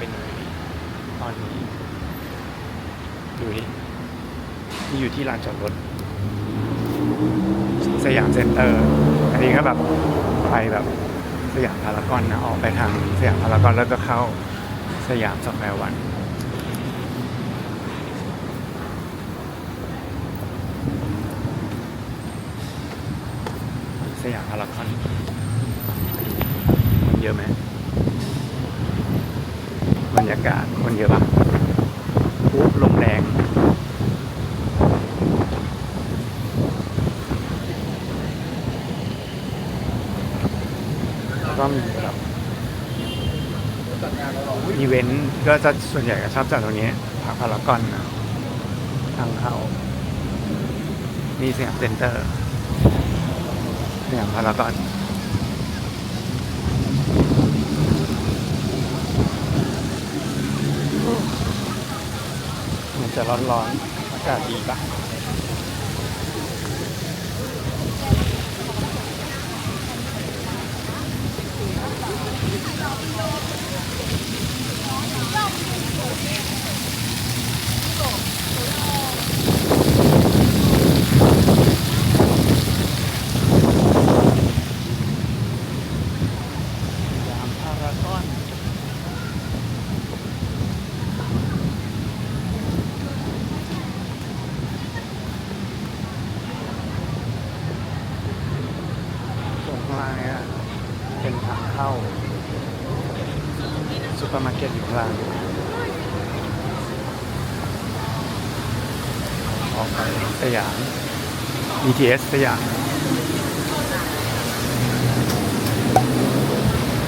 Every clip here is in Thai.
เป็นยังไงตอนนี้ ดูดินี่อยู่ที่ลานจอดรถ สยามเซ็นเตอร์ อันนี้ก็แบบไปแบบสยามพารากอนนะ ออกไปทางสยามพารากอนแล้วก็เข้าสยามสแควร์วันสยามพารากอนคนเยอะไหม รรยากาศคนเยอะปะปุ๊บลมแรงแล้วก็มีแบบอีเวนต์ก็จะส่วนใหญ่ก็ชอบจัดตรงนี้ผักพารากอนนะทางเข้ามีสยามเซ็นเตอร์สยามพารากอน จะร้อนๆอากาศดีปะ สยามพารากอนส่วนข้างล่างเนี่ยเป็นทางเข้าซูเปอร์มาร์เก็ตอยู่ข้างล่างออกไปสยาม BTS สยาม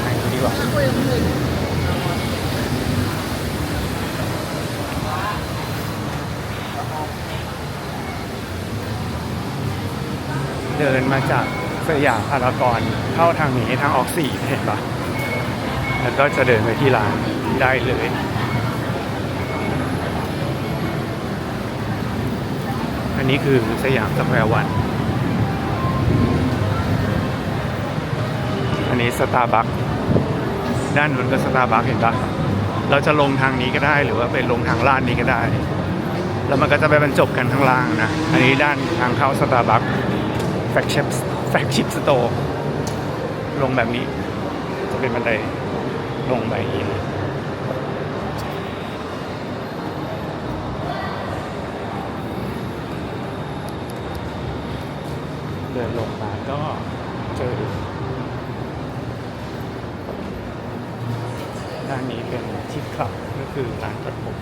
ไหนดูดีกว่าเดินมาจากสยามพารากอนเข้าทางนี้ทางออกสี่เห็นปะแล้วก็จะเดินไปที่ร้านได้เลย อันนี้คือสยามสแควร์วัน อันนี้สตาร์บัคด้านนู้นก็สตาร์บัคเห็นปะเราจะลงทางนี้ก็ได้หรือว่าไปลงทางลาดนี้ก็ได้ แล้วมันก็จะไปบรรจบกันข้างล่างนะ อันนี้ด้านทางเข้าสตาร์บัคแฟกชิปแฟกชิปสโตร์ลงแบบนี้ จะเป็นบันไดลงไปอย่างนี้เดิน ลงมาก็เจอด้านนี้เป็นทิปคลับก็คือร้านตัดผม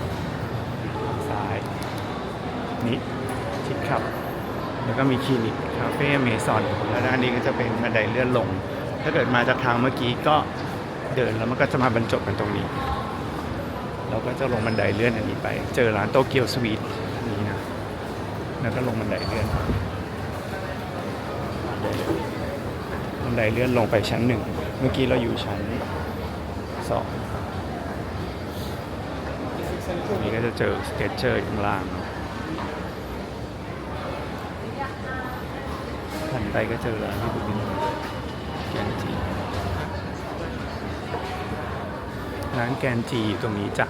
ทางซ้ายนี่ทิปคลับ แล้วก็มีคลินิกคาเฟ่เมซอนแล้วด้านนี้ก็จะเป็นบันไดเลื่อนลง ถ้าเกิดมาจากทางเมื่อกี้ก็เดินแล้วมันก็จะมาบรรจบกันตรงนี้ เราก็จะลงบันไดเลื่อนอันนี้ไป เจอร้านโตเกียวสวีทนี้นะแล้วก็ลงบันไดเลื่อน บันไดเลื่อนลงไปชั้นหนึ่ง เมื่อกี้เราอยู่ชั้นสองตรงนี้ก็จะเจอสเก็ตเชอร์อยู่ข้างล่างหันไปก็เจอร้านที่คุบินแกนจีร้านแกนจีอยู่ตรงนี้จ้ะ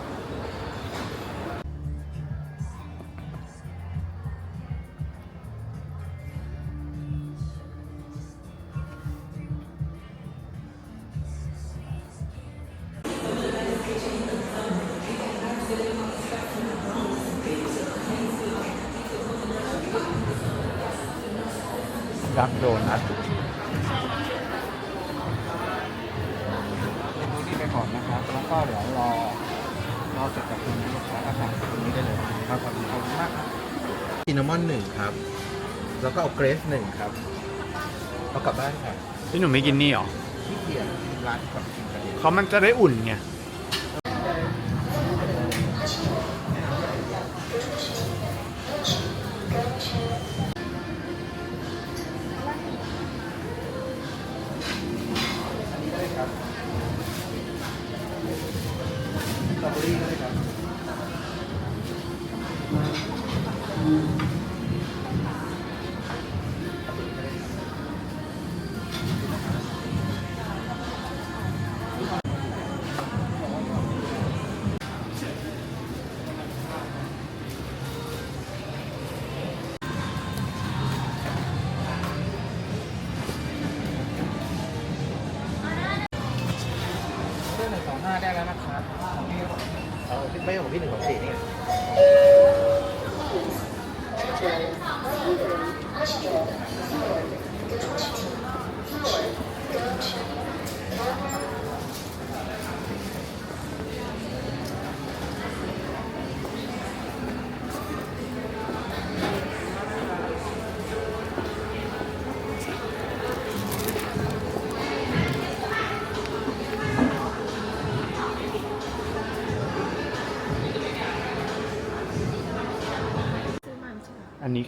ดักโดนัทดูนี่ไปก่อนนะครับ แล้วก็เดี๋ยวรอ รอเสร็จจากตรงนี้ลูกค้าก็สั่งตรงนี้ได้เลยครับขอบคุณขอบคุณมากครับซินนามอนหนึ่งครับ แล้วก็เอาเกรสหนึ่งครับ เอากลับบ้านค่ะพี่หนุ่มไม่กินนี่หรอที่เกียรร้านกับกินกันเองเขามันจะได้อุ่นไง ได้แล้วนะครับของพี่เอาไม่ของพี่หนึ่งของสี่นี่ไง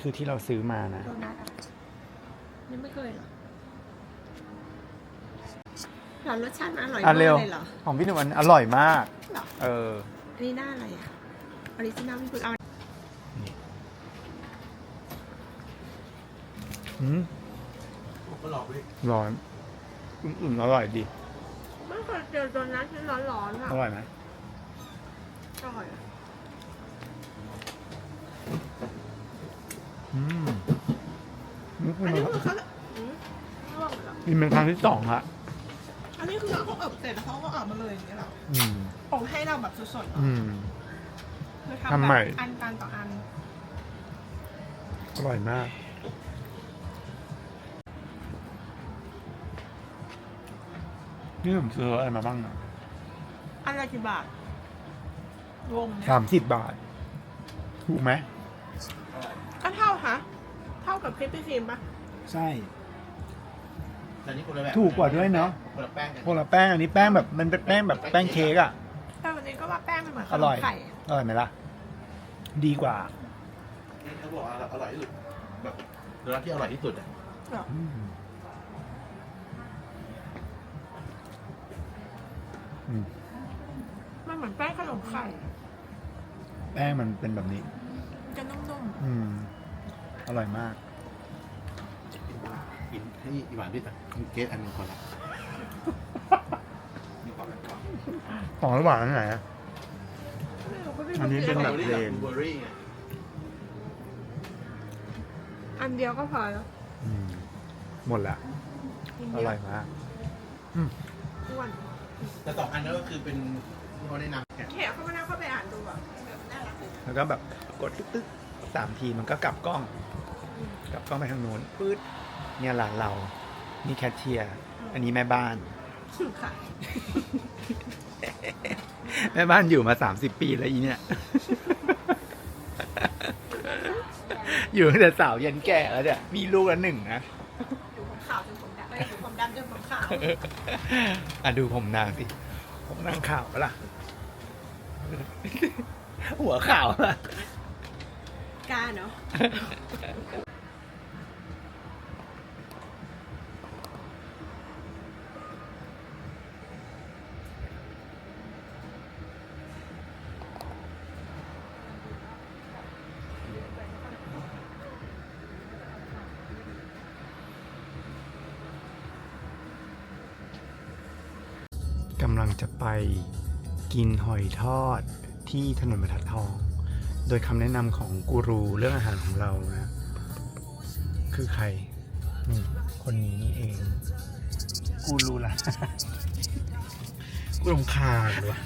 คือที่เราซื้อมานะโดนัทอะยังไม่เคยเหรอหรอรสชาติมันอร่อยอะมากเร็วเลยเหรอของพี่หนุ่มอันอร่อยมาก เหรอเออ อันนี้หน้าอะไรอะออริจินัลพี่คุณเอานี่อืมผมก็ลองด้วยร้อนอุ่นๆอร่อยดีไม่เคยเจอโดนัทที่ร้อนๆอะอร่อยไหมอร่อยอะ อืมนี่คืออันนี้คือเขาอืมร่วงเหรอนี่เป็นครั้งที่สองละอันนี้คือเขาอบเสร็จแล้วเขาก็ออกมาเลยอย่างเงี้ยเหรออืม อบให้เราแบบสดๆเหรออืม คือทำทำใหม่ แบบอันกันต่ออัน อร่อยมาก นี่ผมซื้ออะไรมาบ้างนะอันละกี่บาทรวมเนี่ยสามสิบบาท ถูกไหม กับคลิปพี่ฟิล์มปะใช่ แต่นี่คนละแบบถูกกว่าด้วยเนอะ คนละแป้งกันคนละแป้งอันนี้แป้งแบบมันเป็นแป้งแบบแป้งเค้กอะ แต่วันนี้ก็ว่าแป้งมันเหมือนขอนร่มอย ไข่อร่อยไหมล่ะ ดีกว่าเขาบอกว่าอร่อยที่สุดแบบโดนัทที่อร่อยที่สุดอะเหรออืมอืมมันเหมือนแป้งขนมไข่แป้งมันเป็นแบบนี้มันจะนุ่มอืม อร่อยมาก กินให้อีหวานด้วยแต่คุณเกสอันหนึงคนละนี่ก่อนก่อนของระหว่างอันไหนอะๆไม่รู้ก็พี่อันนี้เป็นแบบบลูเพลนเบอร์รี่ไงอันเดียวก็พอแล้วอืมหมดละกินอเยอะร่อยมากอ้วนแต่สองอันนั้นก็คือเป็นที่เขาแนะนำเนี่ยแขกเข้ามานั่งเข้าไปอ่านดูอะแบบน่ารักดีแล้วก็แบบกดตึ๊กตึ๊กสามทีมันก็กลับกล้อง กลับกล้องไปทางนู้นปื๊ด เนี่ยหลานเรา นี่แคชเชียร์ อันนี้แม่บ้าน ค่ะแม่บ้านอยู่มาสามสิบปีแล้วอีเนี่ย อยู่ตั้งแต่สาวยันแก่แล้วเนี่ย มีลูกแล้วหนึ่งนะดูผมขาวจนผมดำไม่ดูผมดำจนผมขาวอะดูผมนางสิ ผมนางขาวปะล่ะ หัวขาวล่ะ กล้าเนาะ กำลังจะไปกินหอยทอดที่ถนนบรรทัดทอง โดยคำแนะนำของกูรูเรื่องอาหารของเรานะ คือใครนี่คนนี้นี่เอง กูรูละกูรำคาญว่ะ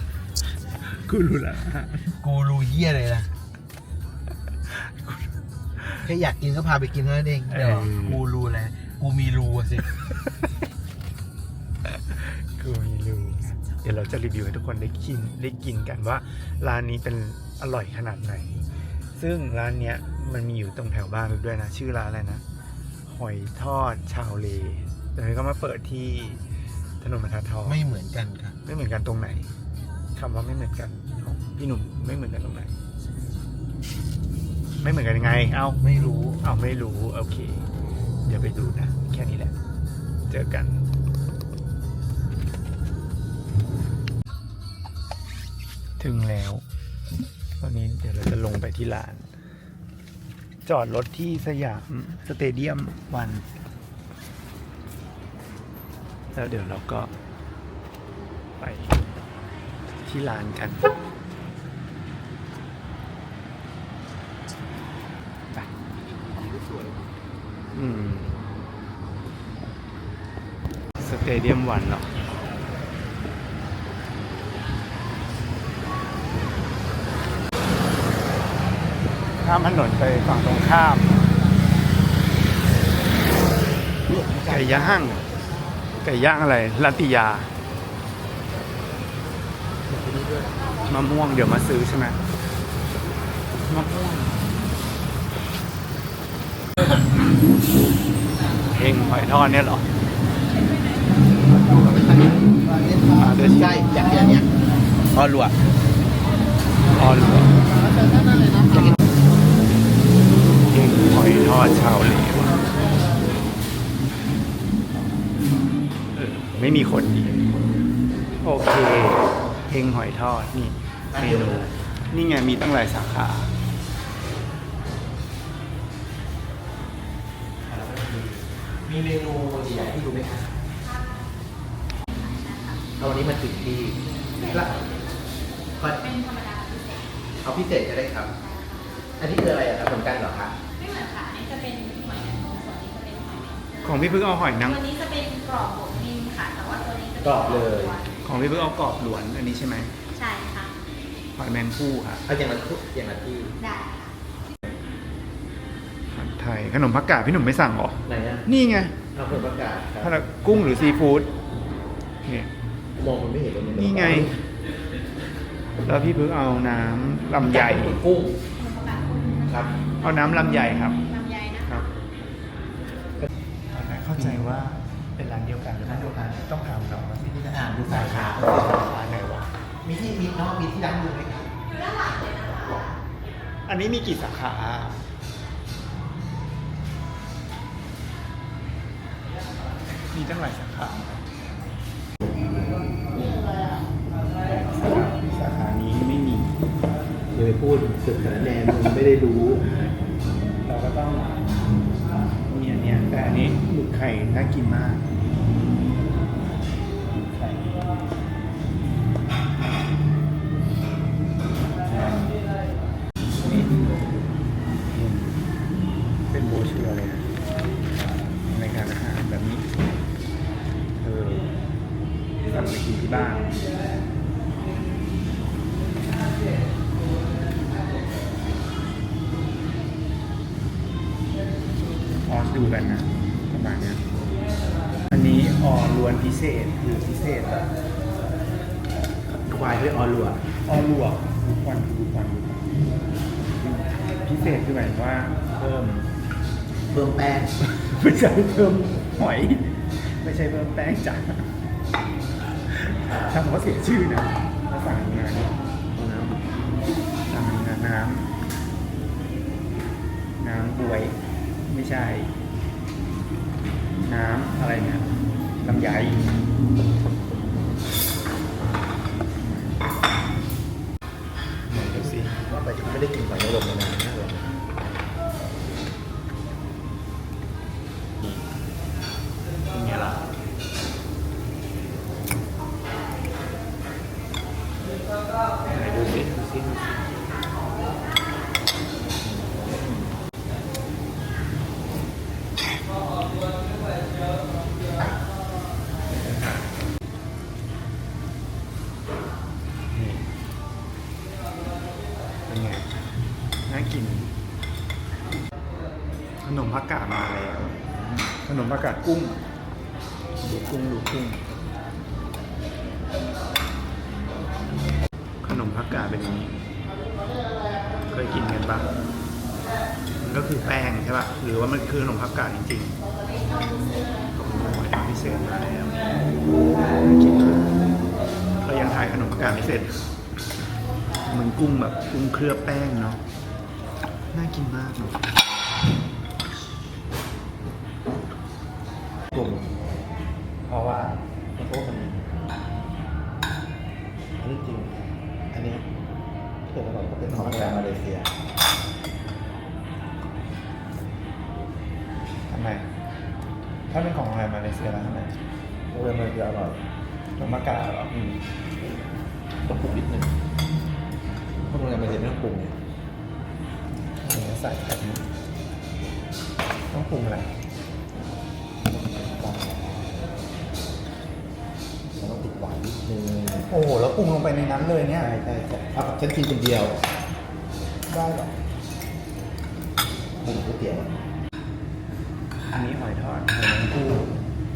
กูรูละกูรู้เยี่ยเลยนะแค่อยากกินก็พาไปกินเท่านั้นเองเดี๋ยวกูรู้แล้วกูมีรูอะสิ เดี๋ยวเราจะรีวิวให้ทุกคนได้กินได้กินกันว่า ร้านนี้เป็นอร่อยขนาดไหน ซึ่งร้านเนี้ยมันมีอยู่ตรงแถวบ้านเราด้วยนะ ชื่อร้านอะไรนะ หอยทอดชาวเลแต่นี้ก็มาเปิดที่ถนนบรรทัดทองไม่เหมือนกันค่ะ ไม่เหมือนกันตรงไหนคำว่าไม่เหมือนกันของพี่หนุ่มไม่เหมือนกันตรงไหน ไม่เหมือนกันยังไง เอาไม่รู้ เอาไม่รู้ โอเค เดี๋ยวไปดูนะ แค่นี้แหละ เจอกัน ถึงแล้ว ตอนนี้เดี๋ยวเราจะลงไปที่ลาน จอดรถที่สยามสเตเดียมวัน แล้วเดี๋ยวเราก็ไปที่ลานกันไปอืมสเตเดียมวันเหรอ ข้ามถนนไปฝั่งตรงข้ามไก่ย่างไก่ย่างอะไรลัตติยามะม่วงเดี๋ยวมาซื้อใช่ไหมมะม่วงเฮงหอยทอดเนี่ยเหรอใช่จากอันเนี้ยออลัวอ๋อเหรอเฮง หอยทอดชาวเลวเออไม่มีคนอีกโอเคเฮงหอยทอดนี่เมนูนี่ไงมีตั้งหลายสาขามีเมนูใหญ่ๆที่ดูไหมครับเอาวันนี้มาถึงที่ละเป็นธรรมดาเอาพิเศษก็ได้ครับ อันนี้คืออะไรอะครับเหมือนกันเหรอคะ ไม่เหมือนค่ะ อันนี้จะเป็นหอยนางรมส่วนนี้จะเป็นหอยแมงมุมของพี่พึ่งเอาหอยนางตัวนี้จะเป็นกรอบบวกนิ่มค่ะ แต่ว่าตัวนี้จะป็นกรอบเลย ของพี่พึ่งเอากรอบหลวนอันนี้ใช่ไหมใช่ค่ะ หอยแมงผู้ค่ะเอาอย่างละทุกอย่างละที่ได้ค่ะผัดไทยขนมผักกาดพี่หนุ่มไม่สั่งเหรอ ไหนอะนี่ไงเอาผลประกาศคผัรับดกุ้งหรือซีฟู้ดเนี่ย มองมันไม่เห็นเลยนี่ไง แล้วพี่พึ่งเอาน้ำลำไยกุ้ง ครับเอาน้ำลำไยครับลำไยนะคคะรับเข้าใจว่าเป็นร้านเดียวกันหรือร้านเดียวกันต้องถามเราว่าที่ที่จะอ่านดูสาขาร้านไหนวะมีที่มีน้องมีที่ร้านดูไหมครับอยู่ด้านหลังเลยนะคะอันนี้มีกี่สาขามีตั้งหลายสา พูดสึกสารแนนมึงไม่ได้รู้ เราก็ต้องมีอันเนี้ยแต่อันนี้หมึกไข่น่ากินมาก เพิ่มแป้งไม่ใช่เพิ่มหอย ไม่ใช่เพิ่มแป้งจ้ะทำเขาเสียชื่อนะเขาสั่งงานสั่งงานน้ำน้ำบวย ไม่ใช่ น้ำอะไรเนี่ยลำไยไหนดูสิว่าไปไม่ได้กินหอยนางรมมานานมากเลยเป็ ผักกาดกุ้ง ดูกุ้งดูกุ้ง ขนมผักกาดเป็นอย่างนี้ เคยกินกันปะมันก็คือแป้งใช่ปะหรือว่ามันคือขนมผักกาดจริงๆโอ้โหพิเศษมาแล้วน่ากินเรายังถ่ายขนมผักกาดไม่เสร็จเหมันกุ้งแบบกุ้งเคลือบแป้งเนาะ น่ากินมากเลยก รุงอะไรมันต้องติดหวานนิดนึงโอ้โหแล้วปรุงลงไปในนั้นเลยเนี่ย ใช่ใช่ใช่เอาฉันกินคนเดียวได้เหรอปรุงก๋วยเตี๋ยวอันนี้หอยทอดหอยนางรม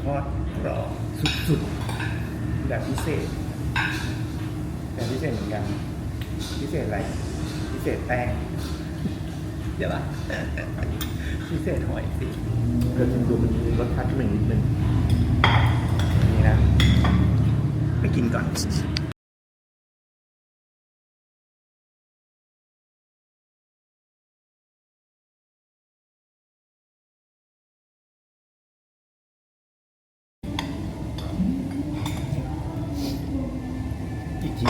ทอดกรอบสุดๆ แบบพิเศษ แบบพิเศษเหมือนกัน พิเศษอะไร พิเศษแป้งเดี๋ยวปะ พิเศษหอยสิเกิดชิมดูมันมีรสชาติที่มันนิดนึงนี่นะไปกินก่อนอีกที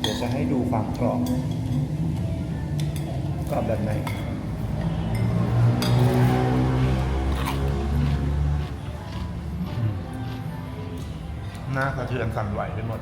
เดี๋ยวจะให้ดูความกรอบกรอบแบบไหน หน้าสะเทือนสั่นไหวไปหมด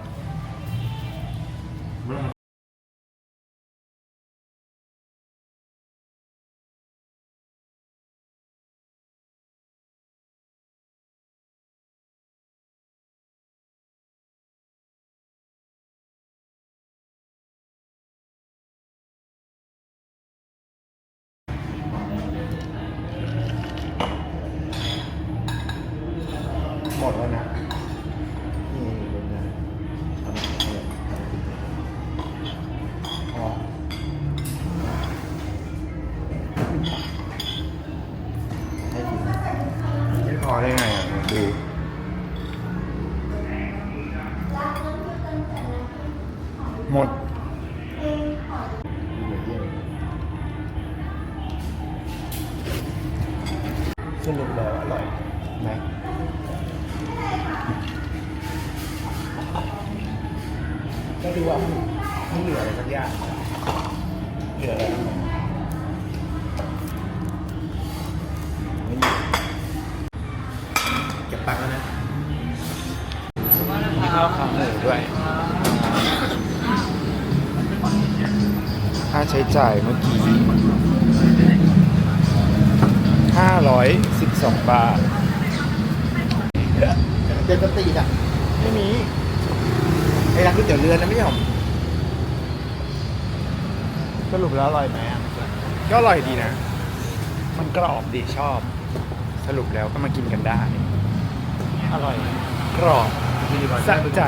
หมดแล้วนะ สรุปแล้วอร่อยไหมก็ดูว่าไม่เหลืออะไรสักอย่างเหลืออะไรบ้างไหมไม่มีเก็บตังค์แล้วนะมีข้าวขาหมูด้วย ค่าใช้จ่ายเมื่อกี้ 512บาทเจนสตรีทอะ ไม่มี ไอ้ร้านก๋วยเตี๋ยวเรือนะไม่ยอมสรุปแล้วอร่อยไหมอะ ก็อร่อยดีนะ มันกรอบดีชอบ สรุปแล้วก็มากินกันได้ อร่อย กรอบสะใจ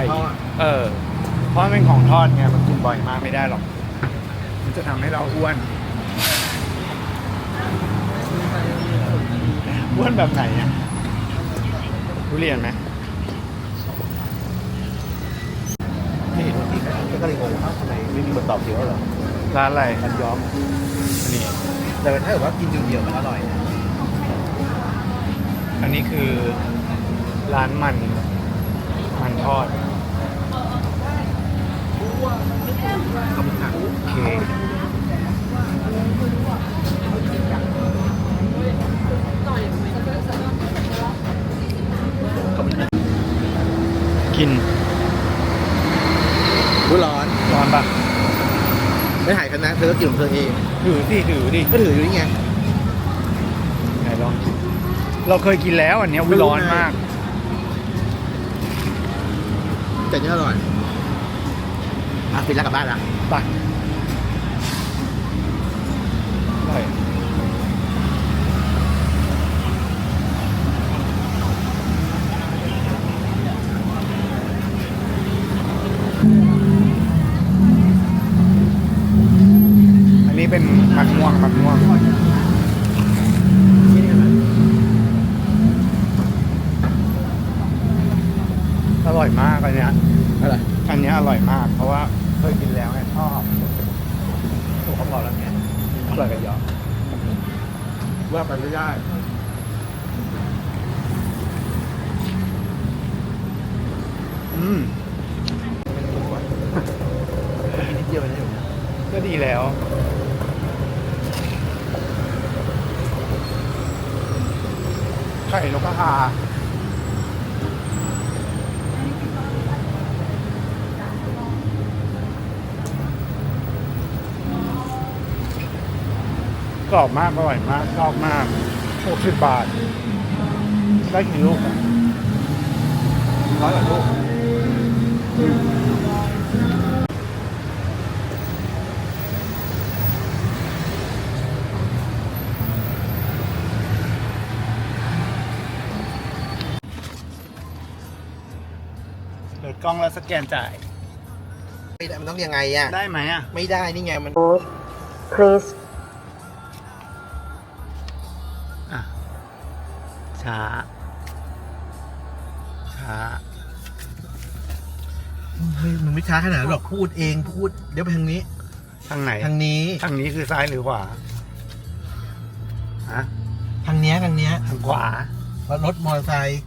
เออ เพราะมันเป็นของทอดไง มันกินบ่อยมากไม่ได้หรอก มันจะทำให้เราอ้วน อ้วนแบบไหนอะทุเรียนไหมนี่เห็นที่ไหนก็เลยงงว่าทำไมไม่มีบทตอบเดียวเหรอร้านอะไรมันย้อมอันนี้แต่ถ้าเกิดว่ากินเดียวๆมันอร่อยนะอันนี้คือร้านมันมันทอดขอบคุณค่ะโอเคขอบคุณค่ะ กินผู้ร้อนร้อนปะไม่หายกันนะเธอก็กินของเธอเองถือสิถือดิก็ถืออยู่นี่ไงไหนลองกินเราเคยกินแล้วอันเนี้ยอุ๊ยร้อนมาก แต่นี่อร่อยอะฟินแล้วกลับบ้านละไป ร่อยมาก เพราะว่าเคยกินแล้วไงชอบถูกเขาพอแล้วไงอร่อยกันยอว่าไปไม่ได้อืมกินนิดเดียวนะอยู่นะก็ดีแล้วไข่นกกระทา รอบมากอร่อยมากชอบมาก60บาท ได้กี่ลูกร้อยกว่าลูกเปิดกล้องแล้วสแกนจ่าย ไม่ได้มันต้องยังไงอะได้ไหมอะไม่ได้นี่ไงมัน Please ช้า ช้าไม่มันไม่ช้าขนาดนั้นหรอกพูดเองพูด เดี๋ยวไปทางนี้ ทางไหน ทางนี้ ทางนี้คือซ้ายหรือขวาฮะทางเนี้ยทางเนี้ยทางขวา รถมอเตอร์ไซค์